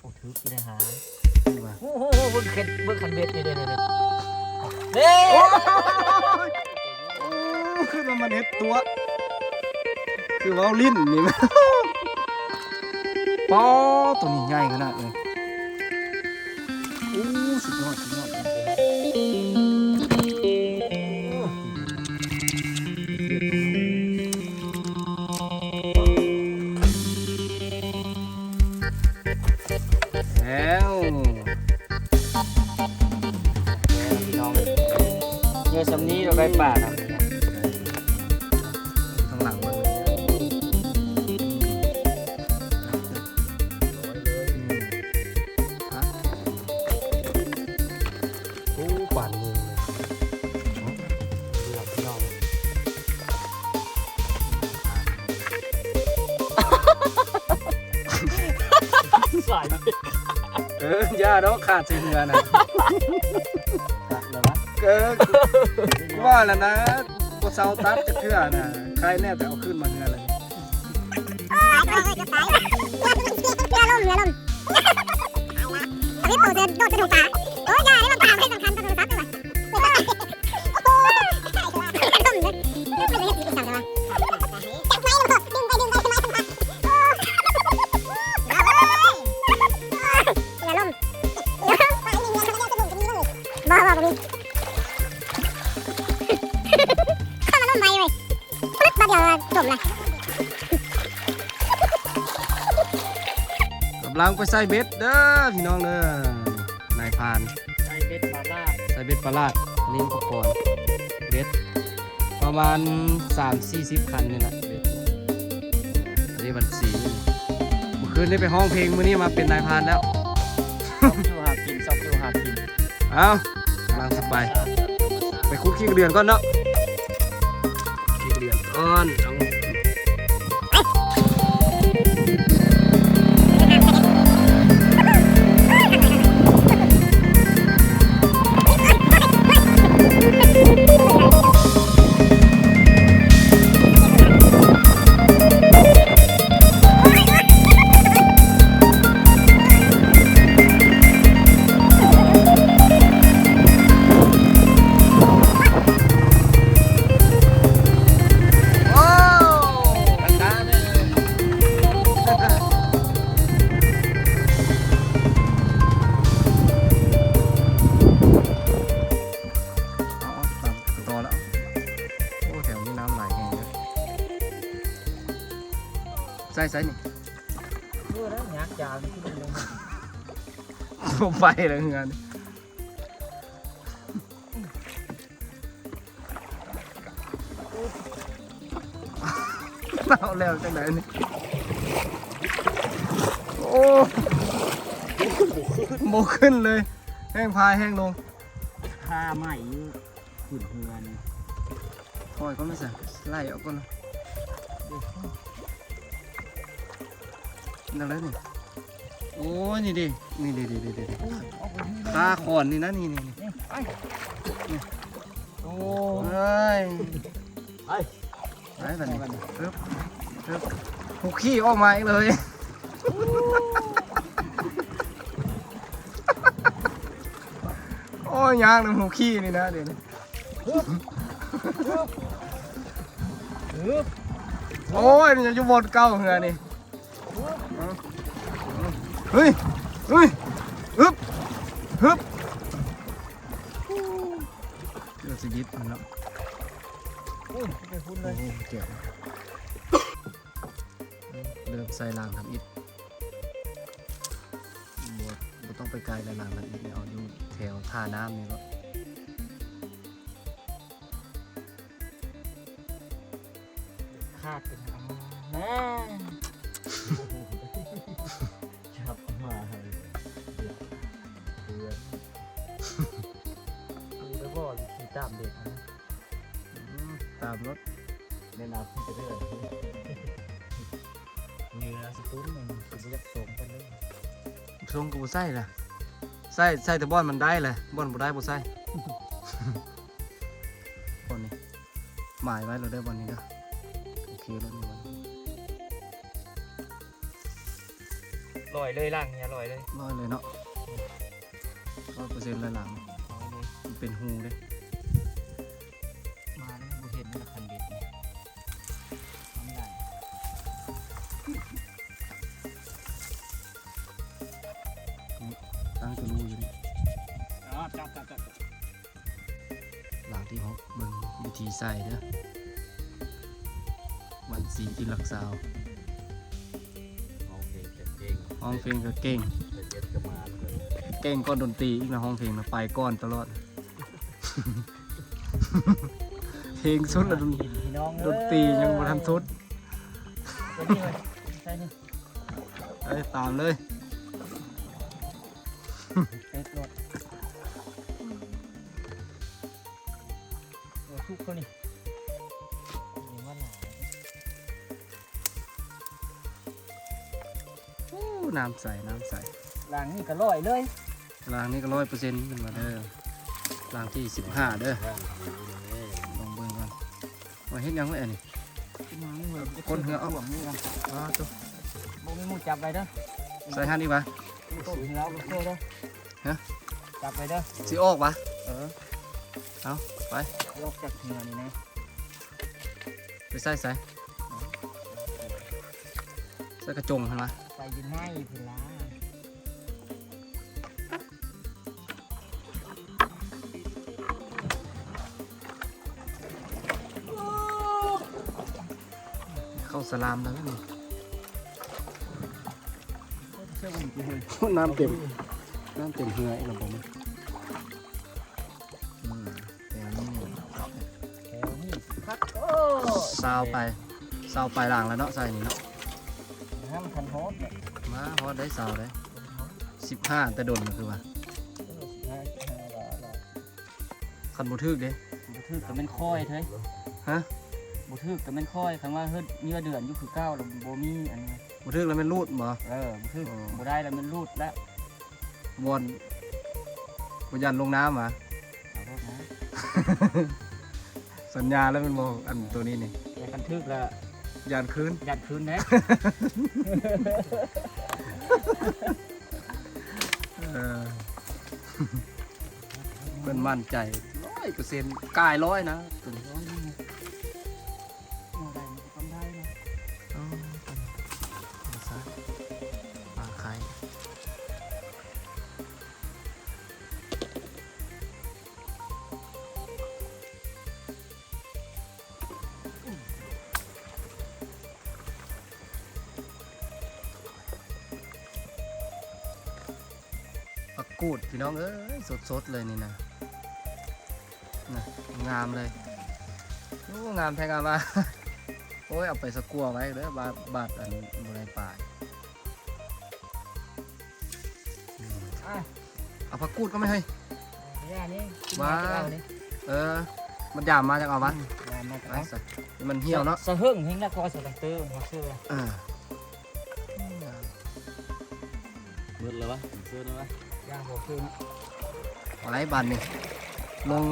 โอ้ถือกี่นะฮะนี่ว่าโอ้โหเบิ่งเข็ดเบิ่งคันเบ็ดนี่เด้อเด้อเด้อเด้โอ้ยโอ้ขึ้นมามันเห็ดตัว คือว่าลิ้นนี่มั้ยปอตัวนี้ใหญ่ขนาดเลยโอ้สุดยอดสุดยอด สำนี้เราได้ป่าเนาะข้างหลังมันโอ้ปั่นมือเลยหลับพี่น้องสายเบ็ดเออย่าเนาะขาดเสียเหือนะแล้ววะ เออว่าแล้วนะกูเซาตัดจะเทื่อนะใครแน่แต่เอาขึ้นมาเงี้ยเลยเรือลมเรือล่มตอนนี้โปรเจะโดดจะถูกปลาโอ้ยยาำลังไปใส่เบ็ดเด้อพี่น้องเด้อนายพรานไอเบ็ดปลาล่าใส่เบ็ดปลาลาดอันนี้อุปกรณ์เบ็ดประมาณ 3-40คันนี่แหละเบ็ดอันนี้วันสีเมื่อคืนได้ไปห้องเพลงมื้อนี้มาเป็นนายพรานแล้วซอกดูหากินซอกดูหากินเอากำลังสบายไปคุกขี้กระเดือนก่อนเนาะขี้กระเดือนก่อนเอา ไปเลยงานเอาแล้วจังไหนนี่โอ้โมขึ้นเลย แห้งพายแห้งลงผ้าไหมขึ้นเฮือนคอยก็ไม่ใส่ไล่ออกก่อนนะนั่นแล้วนี่ โอ้ยนี่ดิ นี่ดิดิดิดิดิตาขอนนี่นะนี่นี่นี่นี่ไปโอ้เฮ้ยไปไปแบบนี้ปึ๊บปึ๊บหูขี้ออกมาอีกเลยโอ้ยยางเลยหูขี้นี่นะเดี๋ยวนี้ฮึบโอ้ยนี่จะอยู่บนเก้าเหือนี่เอาเอาเฮ้ยเฮ้ยฮึบฮึบเดี๋ยวจะยึดมันแล้วอุ้ยไปพุ่นเลโอ้ยโหเจ็บเริ่มใส่รางทำอิฐบวบต้องไปไกลแล้วรางทำอิฐเนี่ยเอาอยู่แถวท่าน้ำนี่ก็คาดเป็นอันแามเด็กนะอืมตามรถเล่นเอาขึ้นไปเรื่อยเนื้อสตุ้นหนึ่งสุดยักษ์สมกันเลยทรงกูใส่ละใส่ใส่แต่บอนมันได้เลยบอนบ่ได้บ่ใส่บอนนี้หมายไว้เราได้อบอนนี้เด้อโอเคแล้วนี่บอนลอยเลยล่างเนี่ยลอยเลยร้อยเลยเนาะร้อยเปอร์เซ็นต์เลยหลังลอยเลยมันเป็นหูเลย หลังที่หกเบิ่งวิธีใส่เด้อมันสีที่หลักสาวห้องเพลงจะเก่งห้องเพลงก็เก่งจะเย็ดก็มาเลยเก่งก้อนดนตรีอีกนะห้องเพลงนะไปก้อนตลอด เพลงสุดแล้วดนพี่น้องดนตรียังบ่ทันสุดเดี๋ยวนี่เลยใช่นี่เอ้ยตามเลยำใสน้ำใสหลังนี่ก็ลอยเลยรางนี้ก็ร้อยเปอร์เซ็นต์ขึ้นมาเด้อรางที่สิบห้าเด้อร่างผีนี่ลองเบิ่งก่อนว่าเฮ็ดหยังไงอันนี้คนเหือเอาหวงนี่กันอ้าวตุ๊บ่มีหมูจับไปเด้อใส่หันอีกวะต้นเหือเอาไปเชื่อเด้อฮะจับไปเด้อสิออกวะเออเอาไปยกจากเหือนี่นะไปใส่ใส่ใส่กระจงเห็นไหม ใส่ยินให้พุ่นล่ะเข้าสลามแล้วนี่เชื่อผมกูเลยน้ำเต็ม น้ำเต็มเหืออีกแล้วผมอืมแต่นี่แถวนี้คักโอ้ซาวไปซาวไปล่างแล้วเนาะใส่นี่เนาะ ห้ามทันโฮสเนี่ยมาพอได้ซาวได้สิบห้าแต่โดนก็คือว่าเออสิบห้าสิบห้าบาทบาทคันบุทึกเด้บุทึกก็เป็นค่อยเถอะฮะบุทึกก็เป็นค่อยคำว่าเฮ็ดเนื้อเดือนอยู่คือเก้าแล้วบ่มีอันนี้บุทึกแล้วแมันรูดบ่เออบุทึกอ๋อบ่ได้แล้วมันรูดแล้ววอนบยันลงน้ำมาขอโทษนะสัญญาแล้วมันบอกอันตัวนี้นี่แต่กันทึกแล้ว ยานคืนยัดคืนนะเออเพิ่นมั่นใจร้อยเปอร์เซ็นต์กายร้อยนะตัวนี้ กกูดพี่น้องเอ้ยสดๆเลยนี่นะนะงามเลยโอ้งามแท้งามว่ะโอ้ยเอาไปสะกัวไว้เด้อบาดบาดอันบริป่ายอืมอะเอาผักกูดก็ไม่ให้ยนี่อันนี้ว้าเอนี่เออ มันยามมาจากเอาวะมามาไปเอาใส่มันเหี่ยวเนาะสะเฮิ่งเฮงแล้วก็สะตังเตอร์มาเชื่อเออมืดเลยวะเสื้อเลยวะ ย่างหัวคืนอะไรบันนี่ลง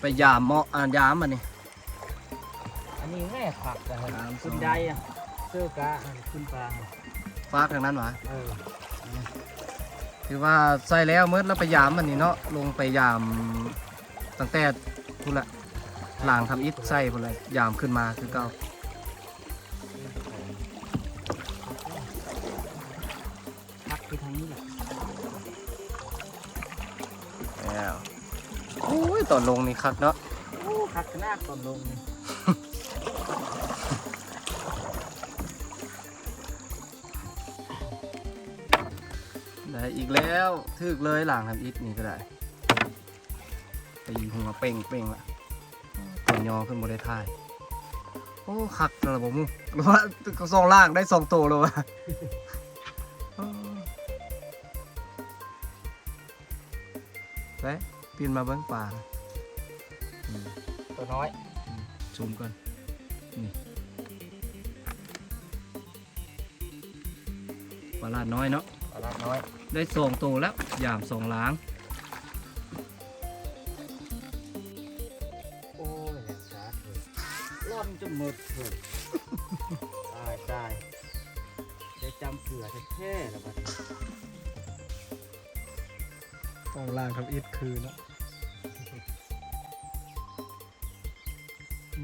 ไปยามเหมาะอ่านยามมันนี่อันนี้แม่ผักอะสามสองคุณใดอะเสื้อกาคุณปลาฟ้ากทางนั้นหวะเออคือว่าใส่แล้วเมื่อแล้วไปยามมันนี่เนาะลงไปยามตั้งแต่พุ่นละหลางทำอิฐใส่พุ่นละยามขึ้นมาคือเก่า ตอนลงนี่คักเนาะโอ้พักขนาดตอนลงนี่ได้อีกแล้วทึกเลยหลังทำอิฐนี่ก็ได้ตีหัวเป่งเป่งละตัวยอขึ้นบนได้ท่าย โอ้คักระบบมูหรือว่าสองล่างได้สองตัวเลยวะโอ้ไปปีนมาเบิ้งป่าอืม ตัวน้อย ซูมก่อนนี่ปลาลาดน้อยเนาะตลาดน้อย ได้สองตัวแล้ว ยามสองล้าง โอ้ยแหลมชาร์จเลยร่อนจนหมดเลยตายตายได้จำเสือแท้ๆแล้วบัดนี้ ต้องล่างทำอิฐคืนเนาะ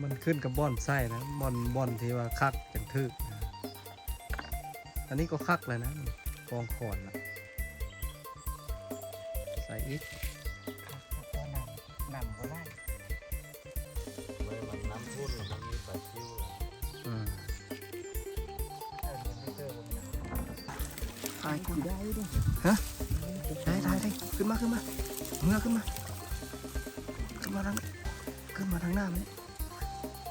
มันขึ้นกับบ่อนไส้นะบ่อนบ่อนที่ว่าคักเป็นทึกนะอันนี้ก็คักเลยนะกองขอนนะใส่อิฐตัวนำนำก็ได้เมื่อมันน้ำทุ่นแล้วมันมีปลาชิวอืมเออมันไม่เจอผมนะถ่ายคุณได้ดิได้ได้ได้ขึ้นมาขึ้นมาเงือขึ้นมาขึ้นมาทางขึ้นมาทางหน้ามัน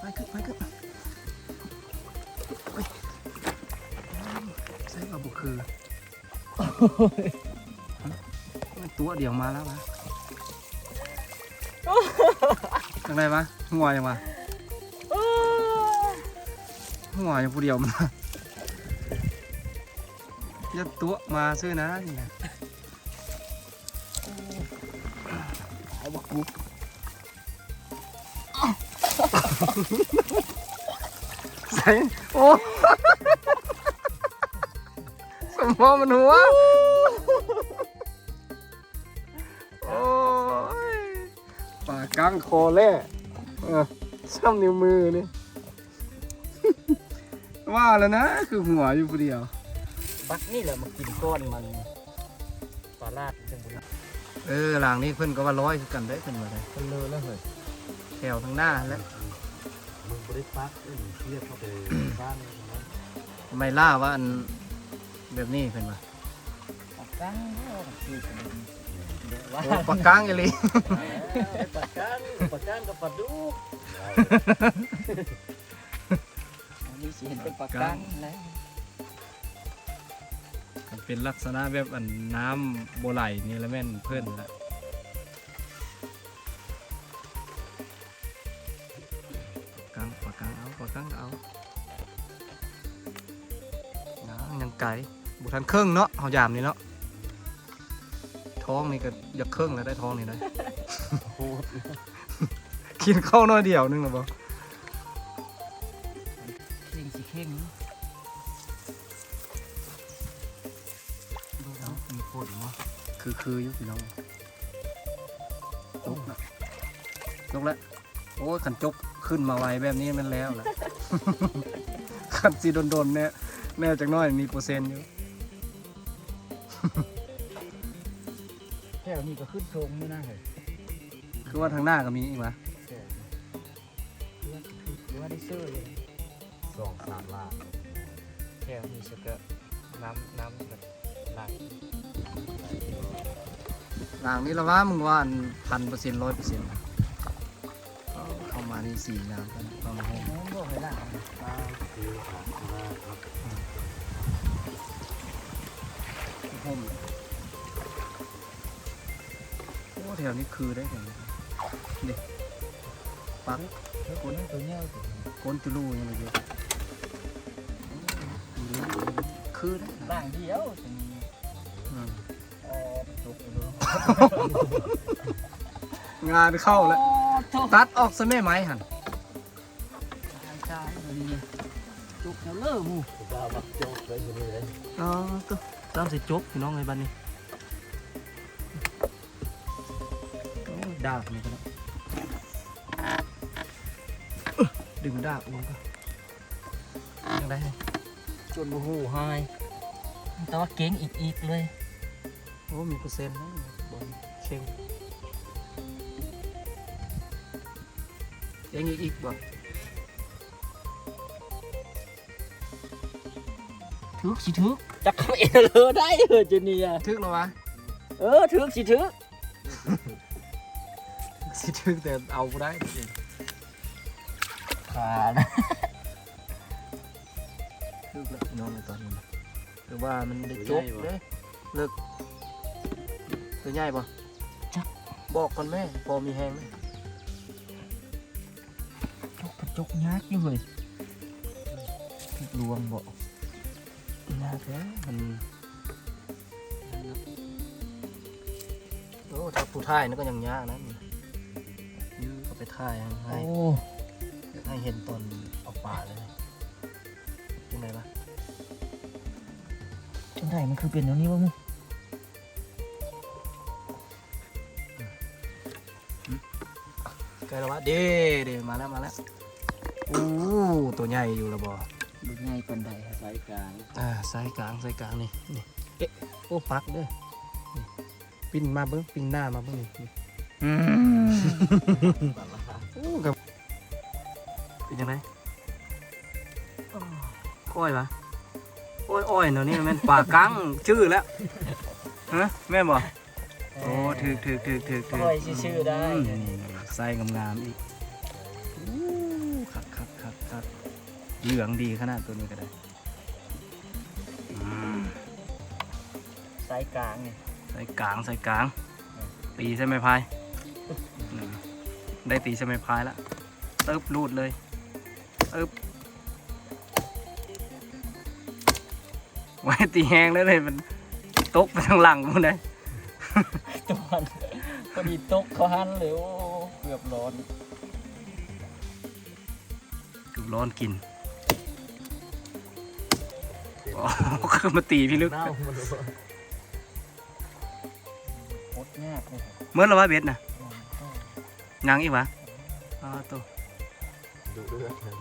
ไปขึ้นไปขึ้นไปใส่ปลาบุกคือมันตัวเดียวมาแล้ววะยังไงวะหัวยังวะหัวยังผู้เดียวมันวะยัดตัวมาซื้อนะนี่นะ ใส่โอ้สมองมันหัว โอ้ยปากกลางคอแล่เออช่ำนิ้วมือนี่ ว่าแล้วนะ คือหัวอยู่ผู้เดียว บักนี่แหละมากินก้อนมันปลาลาดจังบุรีเออหลังนี้เพิ่นก็ว่าร้อยคือกันได้เพิ่นว่าได้มันเลอะแล้วเหรอแถวทางหน้าแล้ว มึงบริปักเอ้ยเทียบเข้าไปบ้านเลยนะไม่ล่าว่าอันแบบนี้เพิ่นว่าปากกังแล้วคือกันเดี๋ยวว่าโอ้ปากกลางอีหลีปากกันปากกันกับปลาดุกอันนี้สิเห็นเป็นปากกังแล้วมันเป็นลักษณะแบบอันน้ำโบไหลนี่แหละแม่นเพิ่นละ กกลางเอาปากกลางก็เอายังยังไก่บุทันเครื่องเนาะเฮายามนี่เนาะท้องนี่ก็อยากเครื่องแล้วได้ท้องนี่นะโคตรกินข้าวน้อยเดียวนึงหรอบ่เข่งสิเข่งดูแล้วมีโคตรมั้คือคืออยุพี่น้องจบละจบแล้วโอ้ยขันจบ ขึ้นมาไวแบบนี้มันแล้วแหละขันสีโดนๆเนี่ยแน่จากน้อยมีเปอร์เซ็นต์อยู่แถวนี้ก็ขึ้นโชงนี่นะเหรอคือว่าทางหน้าก็มีอีกวะแถวนี้หรือว่าหรือว่าได้เสื้อเลยสองสามล้านแถวนี้สก็น้ำน้ำแบบหลักหลังนี้ละว่ามึงว่าพันเปอร์เซ็นต์ร้อยเปอร์เซ็นต์ เข้ามานี่สี่น้ำกันเข้ามาให้น้องบอกให้หลักปลาคือขาดข้างหน้าครับห่มโอ้แถวนี้คือได้เลยเด็กปักแล้วคนนั้นตัวเนี้ยสิก้นจุลูยังไงเยอะคือได้ร่างเดียวอืมงานเข้าแล้ว โถ่ตัดออกซะแม่ไม้หันตายตายเนี่จุกแล้วเลิกมูคุณดาวมาโจกเลยคนนี้เลยอ๋อก็ตามใส่จบพี่น้องไงบ้านนี้โอ้ดาบนี่ก็แล้วดึงดาบมันก็ยังได้จนบูฮูหายแต่ว่าเก่งอีกอีกเลย โอ้มีเปอร์เซ็นต์นะบอลเชิง ยังอีกอีกบ่ถึกสิถึกจักเอเลยได้เหรอเจเนียทึกแล้ววะเออถึกสิถึกสิทึกแต่เอาบ่ได้ขาดทึกแล้วพี่น้องในตอนนี้นะคือว่ามันได้จบเลยเลิกตัวใหญ่ป่ะบอกก่อนแม่พอมีแหงไหม จกกระจกยากอยู่เลยถึกลวงบ่ยากแล้วมันโอ้ถ้าผู้ท่ายนั่นก็ยังยากนะยื้อก็ไปท่ายให้โอ้ให้เห็นตอนเอาป่าเลยยังไงล่ะได้มันคือเป็นแนวนี้วะมึงไกลแล้ววะเด้เด้มาแล้วมาแล้ว อู้ตัวใหญ่อยู่และบ่ดูง่ายปานใดครับสายกลางอ่าสายกลางสายกลางนี่นี่เอ๊ะโอ้ปักเด้อนี่ปิ้นมาเบิ้งปิ้นหน้ามาเบิ้งนี่นี่อืมโอ้กับเป็นยังไงอ้อยวะโอ้ยอ้อยเนาะนี่แม่นป่ากังชื่อแล้วฮะแม่นบ่โอ้ถือถือถือถือถืค่อยชื่อๆได้มนี่นี่ใส่งามๆอีกอู้คักคั กคักคักเหลืองดีขนาดตัวนี้ก็ได้อืมสายกลางนี่ใส่กลางใส่กลาง ตีใช่ไหมพายอืมได้ตีใช่ไหมพายแล้วเติบรูดเลยเติบไว้ตีแห้งแล้วเลยมันตกไปทางหลังมันเลยตัวมันพอดีตกเขาหันเลยโอ้เกือบร้อนเกือบ ร้อนกินอ๋อคือมาตีพี่ลึกเน่ามันรู้ว่าโคตรยากเลยครับเมื่อเราว่าเบ็ดนะอืมก็ยังอีกวะอาโตดูเลือดมัน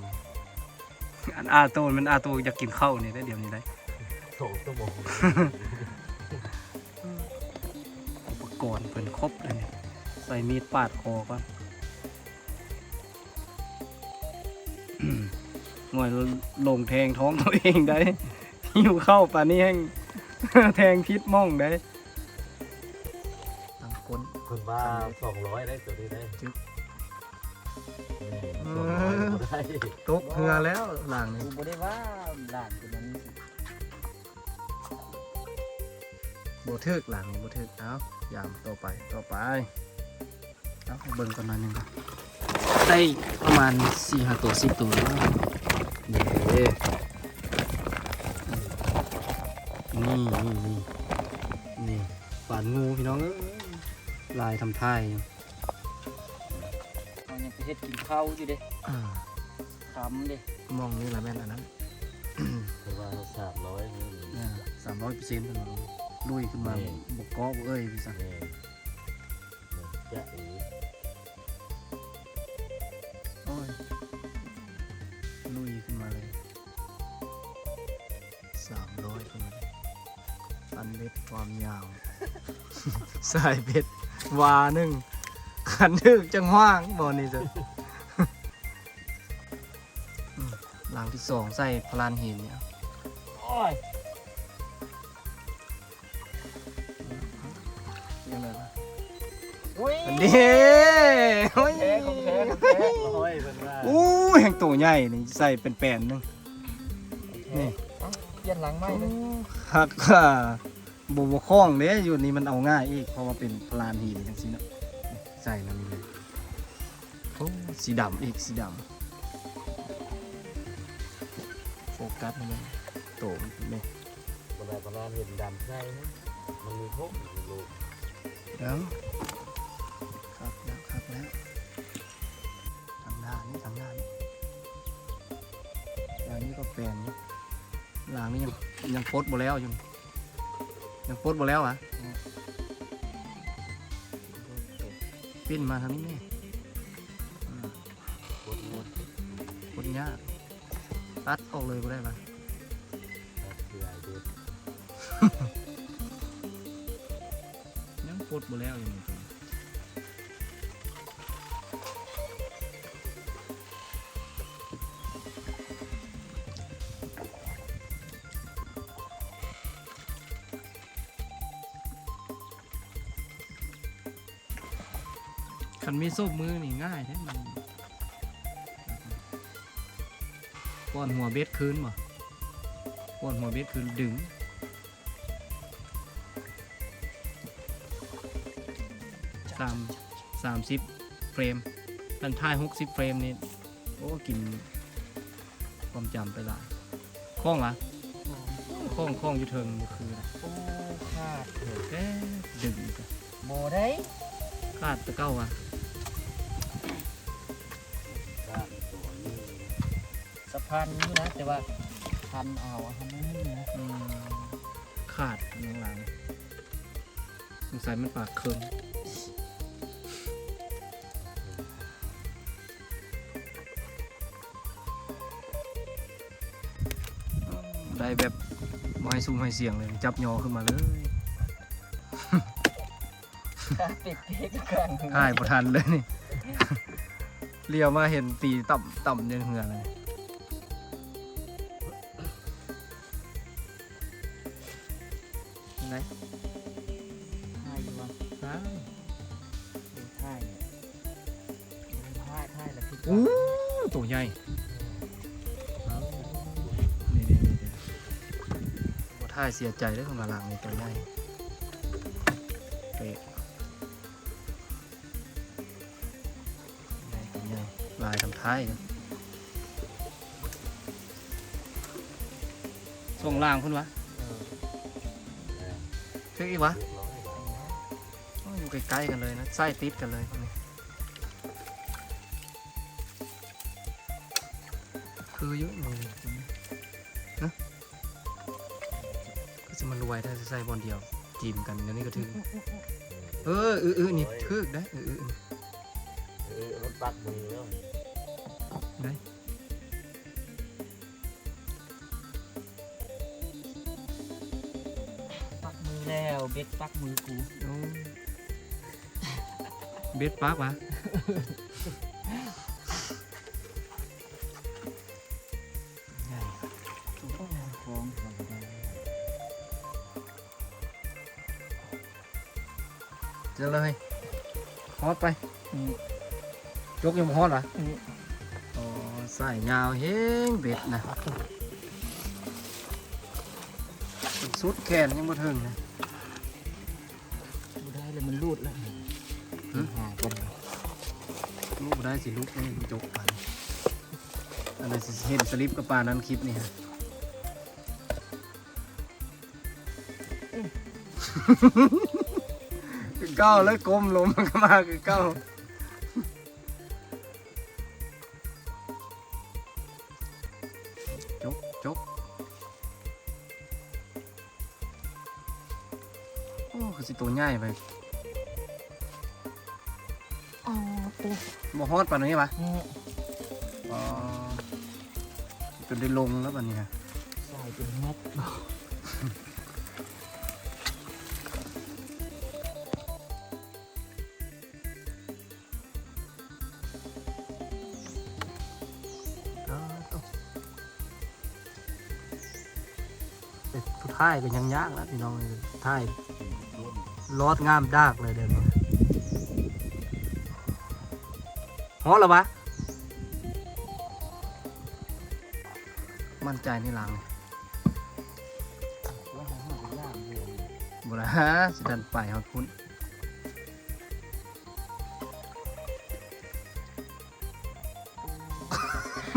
อันอาโตมันอาโตอยากกินข้าวนี่ได้เดี๋ยวนี้ได้โถสมองอุปกรณ์เพิ่นครบเลยเนี่ยใส่มีดปาดคอก่อน หน่วยลงแทงท้องตัวเองได้หิวเข้าวป่านนี้แห้งแทงพิษม่องได้ตั้งก้นคนบ้าสองร้อยได้ตัวนี้ได้จึ๊บสองร้อยก็ได้ตกเหือแล้วหลังกูนี้บ่ได้ว่าหลานคนนั้นโบทึกหลังนี้โบทึกเอายามต่อไปต่อไปเอาให้เบิ่งกันหน่อยหนึงก่อน ได้ประมาณสี่ห้าตัวสิบตัวแล้วนี่นี่นี่นี่นี่ฝานงูพี่น้องเอ้ยลายทำท่ายเอายังไปเฮ็ดกินข้าวอยู่เด้อ่าคำเด้มองนี่ละแม่นอันนั้นคนบ้าสามร้อยนี่สามร้อยเปอร์เซ็นต์เป็นลุยขึ้นมาบกกอบเอ้ยพี่สังนี่จะ สายเบ็ดวาหนึ่งขันนึกจังว่างบอนี่จ้ะอืมหลังที่สองใส่พลานหินเนี่ยโอ้ยยังไงวะอุ้ยอันนี้โอ้ยแพ้ของแพ้ของแพ้ร้อยเป็นว่าอู้แห่งตัวใหญ่นี่ใส่เป็นแปลนหนึงนี่เอ้าเปลี่ยนหลังใหม่เลยหักว่า บวคล้องเด้อยู่นี่มันเอาง่ายอีกเพราะว่าเป็นพลานหินจังซี่เนาะใส่นั่นนี่เลยโอ้สีดำอีกสีดำโฟกัสให้มันโตมันนี่คนละคนละเห็นดำใช่ไหมมันมีพวกลูกเดี๋ยวครับแล้วครับแล้วทางหน้านี่ทางหน้านี่อย่างนี้ก็แปลนอยู่หลังนี่ยังยังโพดบ่แล้วอยู่ ยังโพดบ่แล้วอะปิ้นมาทางนี้แม่อืมพวกนี้คนยากตัดออกเลยก็ได้ปะคือไอเด็ดยังปลดหมดแล้วอยู่นี่คัน มีโซ่มือนี่ง่ายแท้มันป้อนหัวเบ็ดคืนบ่ป้อนหัวเบ็ดคืนดึงสามสามสิบเฟรมตันท้ายหกสิบเฟรมนี่โอ้กินความจำไปหลายคล้องวะคล้องคล้องอยู่เทิงเมื่อคืนโอ้ขาดแค่ดึงจ้ะโบได้ คาดตะเก้าวะ สะพานนี้นะ แต่ว่าพันเอาอะทำไม่นี่นะอืมคขาดข้างหลังสงสัยมันปากเคืองได้แบบไม้ซูมไม้เสียงเลย จับยอขึ้นมาเลยปิดเทปกันถ่ายประทันเลยนี่เลี้ยวมาเห็นตีต่ำต่ำเดินเหือเลยายเสียใจได้ของมาหลังในี่ตัวใหญ่เป๊ะลายทำท้ายกันส่งล่างพุ่นวะเชื่ออีกวะอยอยู่ใกล้ๆกันเลยนะไส้ติดกันเลยพวกนี้คือเยอะเลย จะมันรวยถ้าจะใส่บอลเดียวจีมกันเดี๋ยวนี้ก็ถึงเออเออเออนี่ถึกได้เออเออเออเออมันปักมือแล้วได้ปักมือแล้วเบ็ดปักมือกูโอ้เบ็ดปากวะ เจอเลยฮอดไปอืมยกยังบ่ฮอดวะอืมอ๋อใส่ยาวเฮงเบ็ดนะสุดแขนยังบ่ถึงนะดูได้เลยมันรูดแล้วหึหากันลูกได้สิลูกไม่จกปันอะไรสิเห็นสลิปกับปลานั้นคลิปนี่ฮะคือ เก้าแล้วก้มลงมันก็มาคือเก้าจกจกโอ้คือสิตัวใหญ่ไปอ๋อตัวบ่ฮอดปานนี้ปะอืมอ๋อจนได้ลงแล้วปานนี้ฮะใส่เป็นเม็ด ท้ายก็ยังยากแล้วพี่น้องเลยท้ายรอดงามดากเลยเดี๋ยวนี้ฮอดแล้วปะมั่นใจในหลังว่าหาหาเป็นล่ามอยู่บุระฮะสิดันไปฮอดพุ่น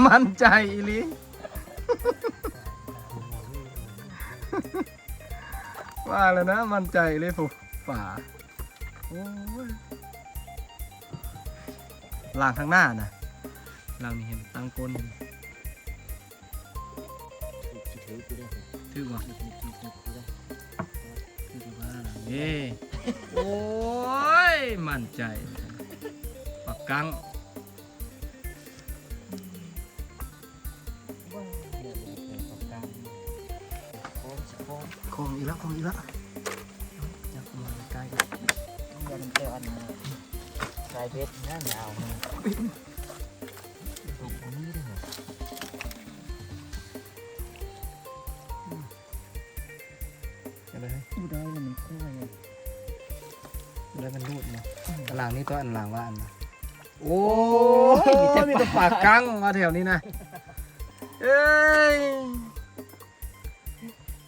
มั่นใจอีหลี ว่าแล้วนะ มั่นใจเลยผูป่าล่างข้างหน้านะล่างนี่เห็นตั้งก้นถือกว่าถือว่าเย่โอ้ย มั่นใจ ปักกัง ล้วคงอีกแล้วอยากมาใกล้กันเดี๋ยวมันเจออันนี้ใส่เพชรหน้าหนาวมาตรงนี้ด้วยเหรอกันเลยดูได้เลยมันค่อยอะเลยมันรูดมาอันหลังนี่ตัวอันหลังว่าอันนะโอ้ยมีแต่มีแต่ปากกังมาแถวนี้นะเอ้ย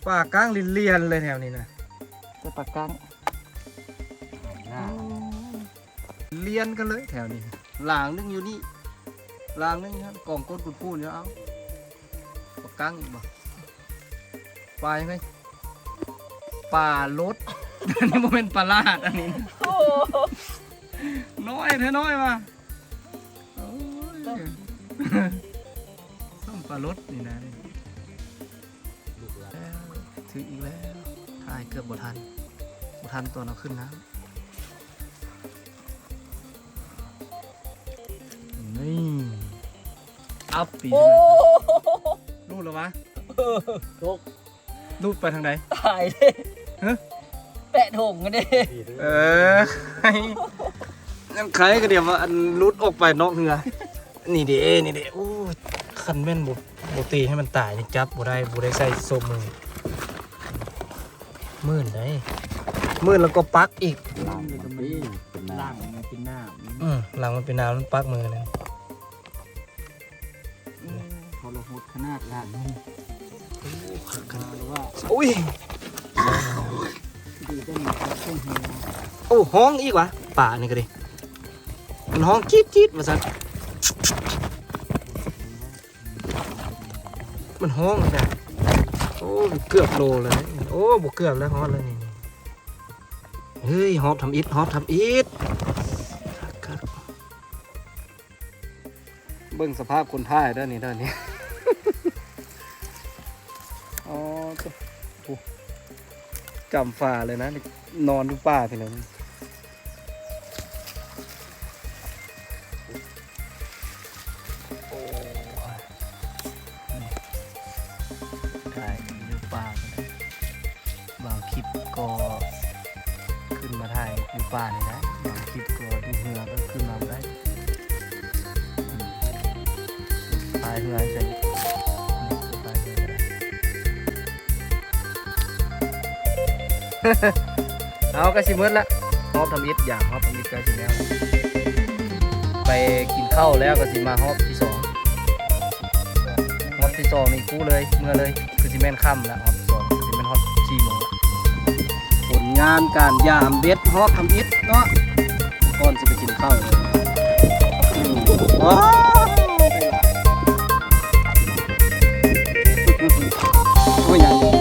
ปากกังลินเลียนๆเลยแถวนี้นะจะประกันหน้าเลียนกันเลยแถวนี้หลางนึงอยู่นี่หลางนึงครับกล่องก้นกุดพูนเดี๋ยวเอาปากกังอีกบ่ปลายังไงปลารถอันนี้โมเป็นปลาลาดอันนี้นะน้อยเท่าน้อยมาโอ้ยต้องปลารถนี่นะ ถืออีกแล้วถ่ายายเกือบบ่ทันบ่ทันตัวเราขึ้นนะนี่อัพปีโอ้รูดแล้ววะตกรูดไปทางไหนตายเลยฮะแปะถงกันดิที่ด้วยเออนั่นใครก็เดี๋ยวว่าอันรุดออกไปนอกเหงือนี่เด้นี่เด้โอ้ยคันแม่นบ่บ่ตีให้มันตายนี่จับบ่ได้บ่ได้ใส่โซมือ มื่นได้มื่นแล้วก็ปักอีกหลังมันปีนเป็นล่าน้ำงมันเป็นน้ำอืมหลังมันเป็นน้ำมันปักมือนั่นพอเราหดขนาดล่างนี่หรือว่าอุ้ยดีได้มีเส้นหัวโอ้ห้องอีกวะป่านี่ก็ดิมันห้องจี๊ดจี๊ดมาสั่นมันห้องจ้ะโอ้เกือบโลเลย โอ้บวเกือบแล้วฮอตเลยนี่เฮ้ยฮอตทำอิดฮอตทำอิดครับเบิ่งสภาพคนท่ายด้านนี้ด้านนี้อ๋อตัวโอ้จำฝ่าเลยนะนี่นอนดูป่าพี่น้อง เอากระชิมเมดละฮอบทำอิดอย่างฮอบทำอิดกระชิแล้ว ไปกินข้าวแล้วกระชิมาฮอบที่สองฮอบที่สองนี่กู้เลยเมื่อเลยคือซิแมนค่ำแล้วฮอบสองซิแมนฮอบสี่โมงผลงานการยามเบ็ดฮอบทำอิดเนาะก่อนจะไปกินข้าวว้า不一样。